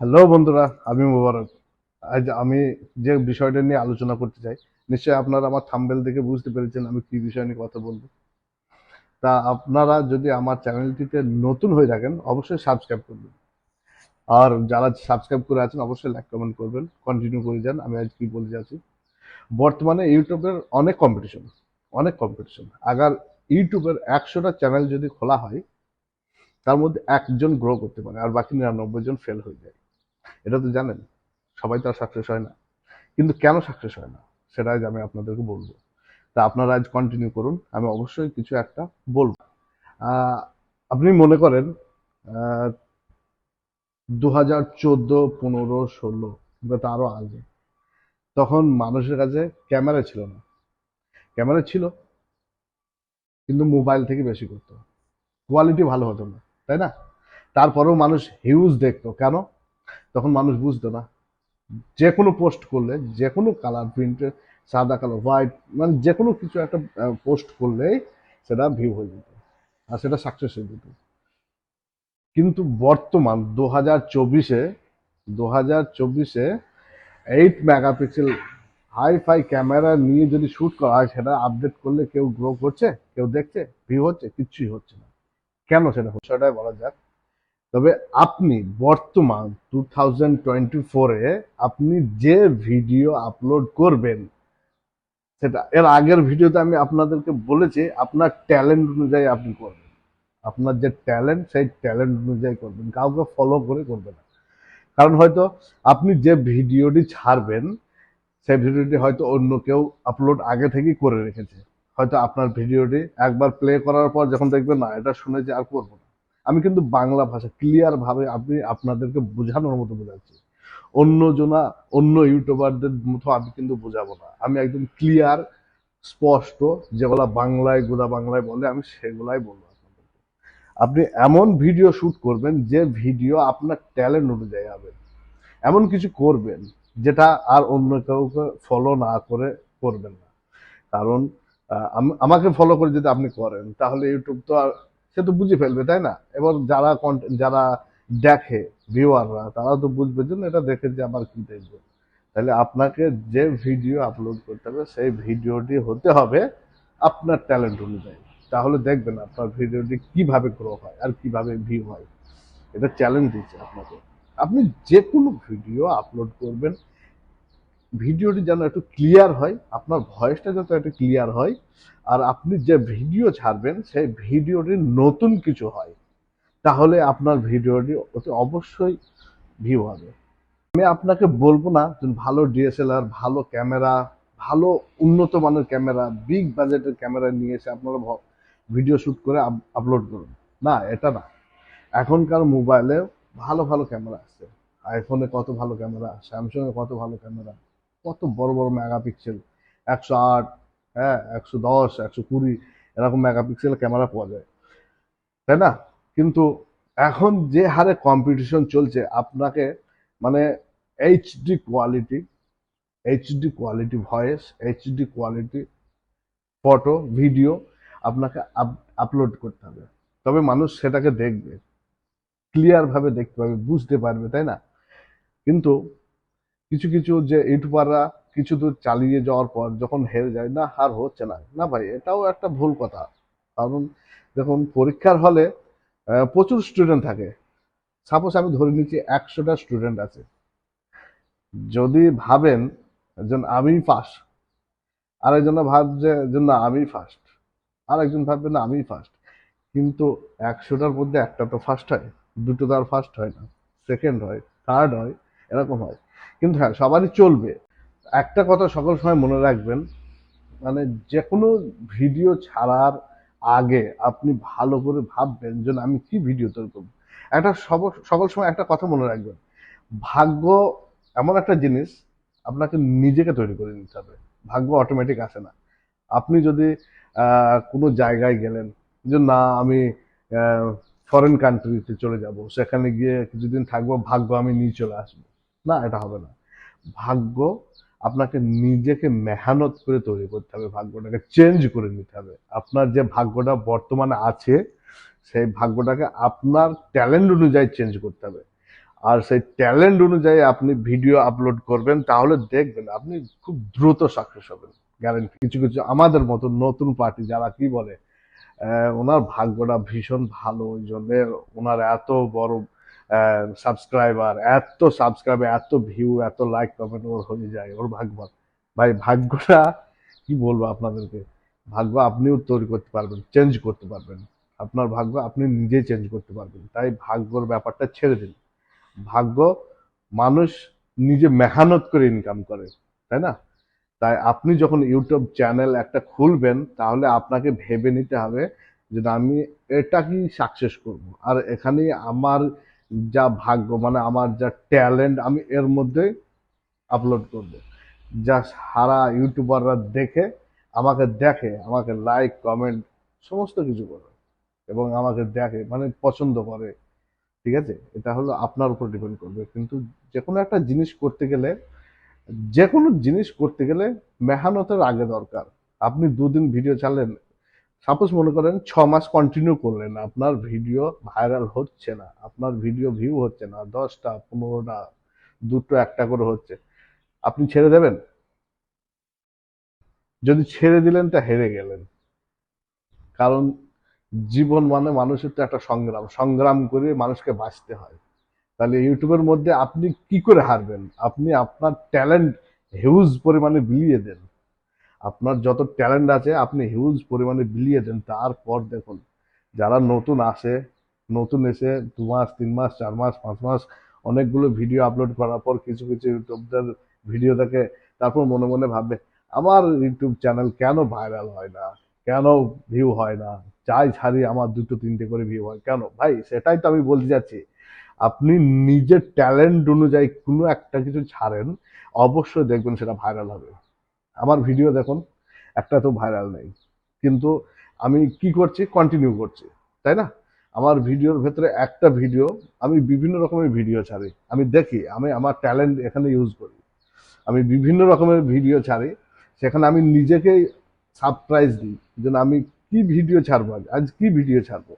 Hello বন্ধুরা, আমি মুবারক। আজ আমি যে বিষয়টা নিয়ে আলোচনা করতে চাই, নিশ্চয়ই আপনারা আমার থাম্বেল দেখে বুঝতে পেরেছেন আমি কি বিষয় নিয়ে কথা বলব। তা আপনারা যদি আমার চ্যানেলটিতে নতুন হয়ে থাকেন, অবশ্যই সাবস্ক্রাইব করবেন। আর যারা সাবস্ক্রাইব করে আছেন, অবশ্যই লাইক কমেন্ট করবেন। কন্টিনিউ করে যান, আমি আজ কি বলতে যাচ্ছি? বর্তমানে ইউটিউবের অনেক কম্পিটিশন অনেক কম্পিটিশন আগার ইউটিউবের একশোটা চ্যানেল যদি খোলা হয়, তার মধ্যে একজন গ্রো করতে পারে, আর বাকি নিরানব্বই জন ফেল হয়ে যায়। এটা তো জানেন, সবাই তো আর সাকসেস হয় না। কিন্তু কেন সাকসেস হয় না? সেটা আমি আপনাদেরকে বলব। তা আপনারা আজ কন্টিনিউ করুন, আমি অবশ্যই কিছু একটা বলব। আপনি মনে করেন দু হাজার চোদ্দ, পনেরো, ষোলো কিংবা তারও আগে, তখন মানুষের কাছে ক্যামেরা ছিল না। ক্যামেরা ছিল, কিন্তু মোবাইল থেকে বেশি করতো। কোয়ালিটি ভালো হতো না, তাই না? তারপরেও মানুষ হিউজ দেখতো। কেন? তখন মানুষ বুঝতো না। যে কোনো পোস্ট করলে যে কোনো কালার প্রিন্টের সাদা কালার হোয়াইট মানে যে কোনো কিছু একটা পোস্ট করলেই সেটা ভিউ হয়ে যেত আর সেটা সাকসেস হয়ে যেত। কিন্তু বর্তমান দু হাজার চব্বিশে, দু হাজার চব্বিশে eight megapixel hi fi camera নিয়ে যদি শ্যুট করা হয়, সেটা আপডেট করলে কেউ গ্রো করছে, কেউ দেখছে ভিউ হচ্ছে, কিচ্ছুই হচ্ছে না। কেন সেটা সেটাই বলা যাক। তবে আপনি বর্তমান টু থাউজেন্ড টোয়েন্টি ফোরে আপনি যে ভিডিও আপলোড করবেন, সেটা এর আগের ভিডিওতে আমি আপনাদেরকে বলেছি, আপনার ট্যালেন্ট অনুযায়ী আপনি করবেন। আপনার যে ট্যালেন্ট সেই ট্যালেন্ট অনুযায়ী করবেন, কাউকে ফলো করে করবেন না। কারণ হয়তো আপনি যে ভিডিওটি ছাড়বেন, সেই ভিডিওটি হয়তো অন্য কেউ আপলোড আগে থেকেই করে রেখেছে। হয়তো আপনার ভিডিওটি একবার প্লে করার পর যখন দেখবেন, না, এটা শুনেছি আর করব না। আমি কিন্তু বাংলা ভাষা ক্লিয়ার ভাবে আপনি আপনাদেরকে বোঝানোর মতো বোঝাচ্ছি। অন্য জনা অন্য ইউটিউবারদের মতো আমি কিন্তু বোঝাবো না। আমি একদম ক্লিয়ার স্পষ্ট, যেগুলা বাংলায় গোদা বাংলায় বলে আমি সেগুলাই বলব আপনি এমন ভিডিও শুট করবেন যে ভিডিও আপনার ট্যালেন্ট অনুযায়ী হবে। এমন কিছু করবেন যেটা আর অন্য কাউকে ফলো না করে করবেন না। কারণ আমাকে ফলো করে যদি আপনি করেন, তাহলে ইউটিউব তো আর সে তো বুঝে ফেলবে, তাই না? এবার যারা যারা দেখে ভিউয়াররা তারা তো বুঝবে যে এটা দেখে যে আবার কি দেখবে? তাহলে আপনাকে যে ভিডিও আপলোড করতে হবে, সেই ভিডিওটি হতে হবে আপনার ট্যালেন্ট অনুযায়ী। তাহলে দেখবেন আপনার ভিডিওটি কীভাবে গ্রো হয় আর কীভাবে ভিউ হয়। এটা চ্যালেঞ্জ দিচ্ছে আপনাকে। আপনি যে কোনো ভিডিও আপলোড করবেন ভিডিওটি যেন একটু ক্লিয়ার হয়, আপনার ভয়েসটা যাতে একটু ক্লিয়ার হয়, আর আপনি যে ভিডিও ছাড়বেন, সেই ভিডিওটি নতুন কিছু হয়, তাহলে আপনার ভিডিওটি অতি অবশ্যই ভিউ হবে। আমি আপনাকে বলব না ভালো ডিএসএলআর ভালো ক্যামেরা, ভালো উন্নত মানের ক্যামেরা বিগ বাজেটের ক্যামেরা নিয়ে এসে আপনারা ভিডিও শ্যুট করে আপলোড করুন। না, এটা না। এখনকার মোবাইলে ভালো ভালো ক্যামেরা আছে। আইফোনে কত ভালো ক্যামেরা স্যামসংয়ে কত ভালো ক্যামেরা। কত বড় বড় মেগাপিক্সেল একশো আট হ্যাঁ একশো দশ, একশো কুড়ি, এরকম মেগাপিক্সেল ক্যামেরা পাওয়া যায়। তাই না? কিন্তু এখন যে হারে কম্পিটিশন চলছে, আপনাকে মানে HD quality HD quality voice HD quality photo video আপনাকে আপলোড করতে হবে। তবে মানুষ সেটাকে দেখবে ক্লিয়ার ভাবে দেখতে পাবে, বুঝতে পারবে, তাই না? কিন্তু কিছু কিছু যে ইউটিউবাররা কিছু দূর চালিয়ে যাওয়ার পর যখন হেরে যায়, না হার হচ্ছে না। না ভাই, এটাও একটা ভুল কথা। কারণ দেখুন, পরীক্ষার হলে প্রচুর স্টুডেন্ট থাকে। সাপোজ আমি ধরে নিচ্ছি একশোটা স্টুডেন্ট আছে। যদি ভাবেন একজন আমি ফার্স্ট আরেকজন ভাবছে যে, না আমি ফার্স্ট আরেকজন ভাববে, না আমি ফার্স্ট কিন্তু একশোটার মধ্যে একটা তো ফার্স্ট হয়, দুটো তো আর ফার্স্ট হয় না। সেকেন্ড হয় থার্ড হয়, এরকম হয়। কিন্তু হ্যাঁ সবারই চলবে। একটা কথা সকল সময় মনে রাখবেন মানে যে কোনো ভিডিও ছাড়ার আগে আপনি ভালো করে ভাববেন যে আমি কি ভিডিও তৈরি করব একটা সকল সময় একটা কথা মনে রাখবেন, ভাগ্য এমন একটা জিনিস আপনাকে নিজেকে তৈরি করে নিতে হবে। ভাগ্য অটোমেটিক আসে না। আপনি যদি কোনো জায়গায় গেলেন যে না, আমি ফরেন কান্ট্রিতে চলে যাব, সেখানে গিয়ে কিছুদিন থাকব, ভাগ্য আমি নিয়ে চলে আসব। না, এটা হবে না। ভাগ্য আপনাকে নিজেকে মেহনত করে তৈরি করতে হবে, ভাগ্যটাকে চেঞ্জ করে নিতে হবে। আপনার যে ভাগ্যটা বর্তমানে আছে, সেই ভাগ্যটাকে আপনার ট্যালেন্ট অনুযায়ী চেঞ্জ করতে হবে। আর সেই ট্যালেন্ট অনুযায়ী আপনি ভিডিও আপলোড করবেন, তাহলে দেখবেন আপনি খুব দ্রুত সাকসেস হবেন গ্যারেন্টি কিছু কিছু আমাদের মতো নতুন পার্টি যারা কি বলে ওনার ভাগ্যটা ভীষণ ভালো, ওই জন্য ওনার এত বড় সাবস্ক্রাইবার এত সাবস্ক্রাইবার এত ভিউ এত লাইক কমেন্ট ওর হয়ে যায়, ওর ভাগ্য ভাই, ভাগ্যটা, কি বলব আপনাদেরকে? ভাগ্য আপনিও তৈরি করতে পারবেন চেঞ্জ করতে পারবেন। আপনার ভাগ্য আপনি নিজেই চেঞ্জ করতে পারবেন। তাই ভাগ্যর ব্যাপারটা ছেড়ে দিন। ভাগ্য মানুষ নিজে মেহনত করে ইনকাম করে, তাই না? তাই আপনি যখন ইউটিউব চ্যানেল একটা খুলবেন, তাহলে আপনাকে ভেবে নিতে হবে যে আমি এটা কি সাকসেস করব? আর এখানে আমার যা ভাগ্য মানে আমার যা ট্যালেন্ট আমি এর মধ্যে আপলোড করব। যা সারা ইউটিউবাররা দেখে, আমাকে দেখে, আমাকে লাইক কমেন্ট সমস্ত কিছু করে এবং আমাকে দেখে মানে পছন্দ করে। ঠিক আছে? এটা হলো আপনার উপর ডিপেন্ড করবে। কিন্তু যে কোনো একটা জিনিস করতে গেলে যে কোনো জিনিস করতে গেলে মেহনতের আগে দরকার। আপনি দুদিন ভিডিও চালেন সাপোজ মনে করেন ছ মাস কন্টিনিউ করলেন, আপনার ভিডিও ভাইরাল হচ্ছে না, আপনার ভিডিও ভিউ হচ্ছে না, দশটা, পনেরোটা, দুটো, একটা করে হচ্ছে, আপনি ছেড়ে দেবেন? যদি ছেড়ে দিলেন তা হেরে গেলেন। কারণ জীবন মানে মানুষের তো একটা সংগ্রাম সংগ্রাম করে মানুষকে বাঁচতে হয়। তাহলে ইউটিউবের মধ্যে আপনি কি করে হারবেন? আপনি আপনার ট্যালেন্ট হিউজ পরিমাণে বিলিয়ে দেন। আপনার যত ট্যালেন্ট আছে, আপনি হিউজ পরিমাণে বিলিয়ে দেন তারপর দেখুন, যারা নতুন আসে, নতুন এসে দু মাস, তিন মাস, চার মাস, পাঁচ মাস অনেকগুলো ভিডিও আপলোড করার পর কিছু কিছু ইউটিউবদের ভিডিও দেখে, তারপর মনে মনে ভাববে, আমার ইউটিউব চ্যানেল কেন ভাইরাল হয় না? কেন ভিউ হয় না? যাই ছাড়ি, আমার দুটো, তিনটে করে ভিউ হয়। কেন? ভাই, সেটাই তো আমি বলতে যাচ্ছি আপনি নিজের ট্যালেন্ট অনুযায়ী কোনো একটা কিছু ছাড়েন, অবশ্যই দেখবেন সেটা ভাইরাল হবে। আমার ভিডিও দেখুন, একটা তো ভাইরাল নেই। কিন্তু আমি কি করছি? কন্টিনিউ করছি, তাই না? আমার ভিডিওর ভেতরে একটা ভিডিও, আমি বিভিন্ন রকমের ভিডিও ছাড়ি। আমি দেখি, আমি আমার ট্যালেন্ট এখানে ইউজ করি। আমি বিভিন্ন রকমের ভিডিও ছাড়ি, সেখানে আমি নিজেকেই সারপ্রাইজ দিই যেন আমি কি ভিডিও ছাড়বো আজ? আজ কি ভিডিও ছাড়বো?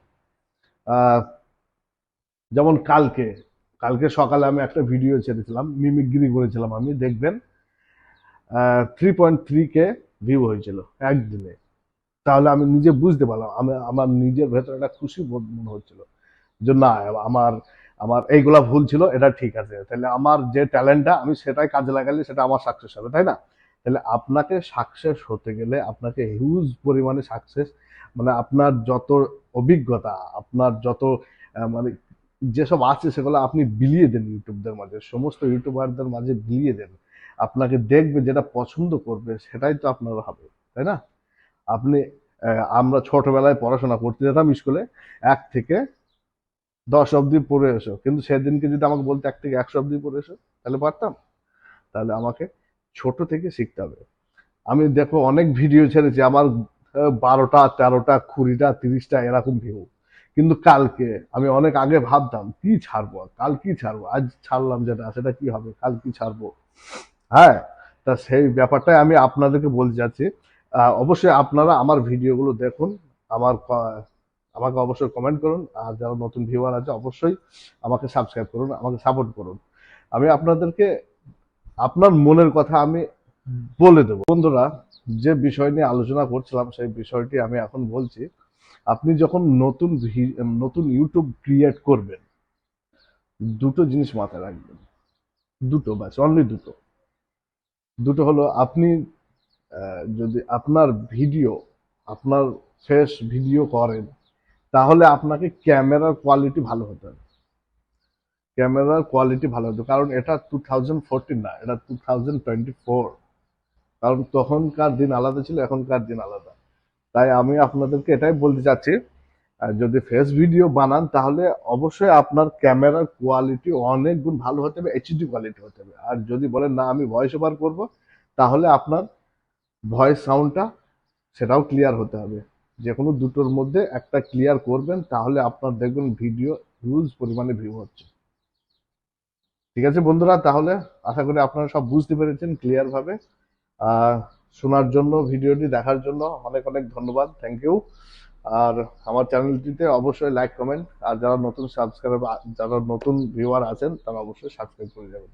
যেমন কালকে কালকে সকালে আমি একটা ভিডিও ছেড়েছিলাম, মিমিক্রি করেছিলাম আমি, দেখবেন three point three K view হয়েছিল একদিনে। তাহলে আমি নিজে বুঝতে পারলাম, আমি, আমার নিজের ভেতরে একটা খুশি মনে হচ্ছিল যে না, আমার আমার এইগুলা ভুল ছিল, এটা ঠিক আছে। তাহলে আমার যে ট্যালেন্টটা আমি সেটাই কাজে লাগালে সেটা আমার সাকসেস হবে, তাই না? তাহলে আপনাকে সাকসেস হতে গেলে আপনাকে হিউজ পরিমাণে সাকসেস মানে আপনার যত অভিজ্ঞতা, আপনার যত মানে যেসব আছে সেগুলো আপনি বিলিয়ে দেন ইউটিউবদের মাঝে, সমস্ত ইউটিউবারদের মাঝে বিলিয়ে দেন। আপনাকে দেখবে যেটা পছন্দ করবে, সেটাই তো আপনার হবে, তাই না? আপনি আমরা ছোটবেলায় পড়াশোনা করতে যেতাম স্কুলে, এক থেকে দশ অবধি পড়ে এসো। কিন্তু সেদিনকে যদি আমাকে বলতে এক থেকে একশো অবধি পড়ে এসো, তাহলে পারতাম? তাহলে আমাকে ছোট থেকে শিখতে হবে। আমি দেখো অনেক ভিডিও ছেড়েছি, আমার বারোটা, তেরোটা, কুড়িটা, তিরিশটা এরকম ভিউ। কিন্তু কালকে আমি অনেক আগে ভাবতাম, কি ছাড়বো? কাল কি ছাড়বো? আজ ছাড়লাম যেটা, সেটা কি হবে? কাল কি ছাড়বো? হ্যাঁ তা সেই ব্যাপারটাই আমি আপনাদেরকে বলতে যাচ্ছি। অবশ্যই আপনারা আমার ভিডিওগুলো দেখুন, আমার আমাকে অবশ্যই কমেন্ট করুন, আর যারা নতুন ভিউয়ার আছে, অবশ্যই আমাকে সাবস্ক্রাইব করুন, আমাকে সাপোর্ট করুন। আমি আপনাদেরকে, আপনার মনের কথা আমি বলে দেবো। বন্ধুরা, যে বিষয় নিয়ে আলোচনা করছিলাম, সেই বিষয়টি আমি এখন বলছি, আপনি যখন নতুন নতুন ইউটিউব ক্রিয়েট করবেন, দুটো জিনিস মাথায় রাখবেন। দুটো ব্যাস অনলি দুটো। দুটো হলো আপনি যদি আপনার ভিডিও, আপনার ফেস ভিডিও করেন, তাহলে আপনাকে ক্যামেরার কোয়ালিটি ভালো হতে হবে। ক্যামেরার কোয়ালিটি ভালো হতো কারণ এটা টু থাউজেন্ড ফোরটিন না, এটা টু থাউজেন্ড টোয়েন্টি ফোর কারণ তখনকার দিন আলাদা ছিল, এখনকার দিন আলাদা। তাই আমি আপনাদেরকে এটাই বলতে চাচ্ছি যদি ফেস ভিডিও বানান তাহলে অবশ্যই আপনার ক্যামেরার কোয়ালিটি অনেক গুণ ভালো হতে হবে এইচডি কোয়ালিটি হতে হবে। আর যদি বলেন না আমি ভয়েস ওভার করব তাহলে আপনার ভয়েস সাউন্ডটা সেটাও ক্লিয়ার হতে হবে। যে কোনো দুটোর মধ্যে একটা ক্লিয়ার করবেন তাহলে আপনার দেখবেন ভিডিও হিউজ পরিমাণে ভিউ হচ্ছে। ঠিক আছে বন্ধুরা তাহলে আশা করি আপনারা সব বুঝতে পেরেছেন ক্লিয়ার ভাবে। আহ, শোনার জন্য ভিডিওটি দেখার জন্য অনেক অনেক ধন্যবাদ। থ্যাংক ইউ আর আমার চ্যানেলটিতে অবশ্যই লাইক কমেন্ট আর যারা নতুন সাবস্ক্রাইব যারা নতুন ভিউয়ার আছেন, তারা অবশ্যই সাবস্ক্রাইব করে যাবেন।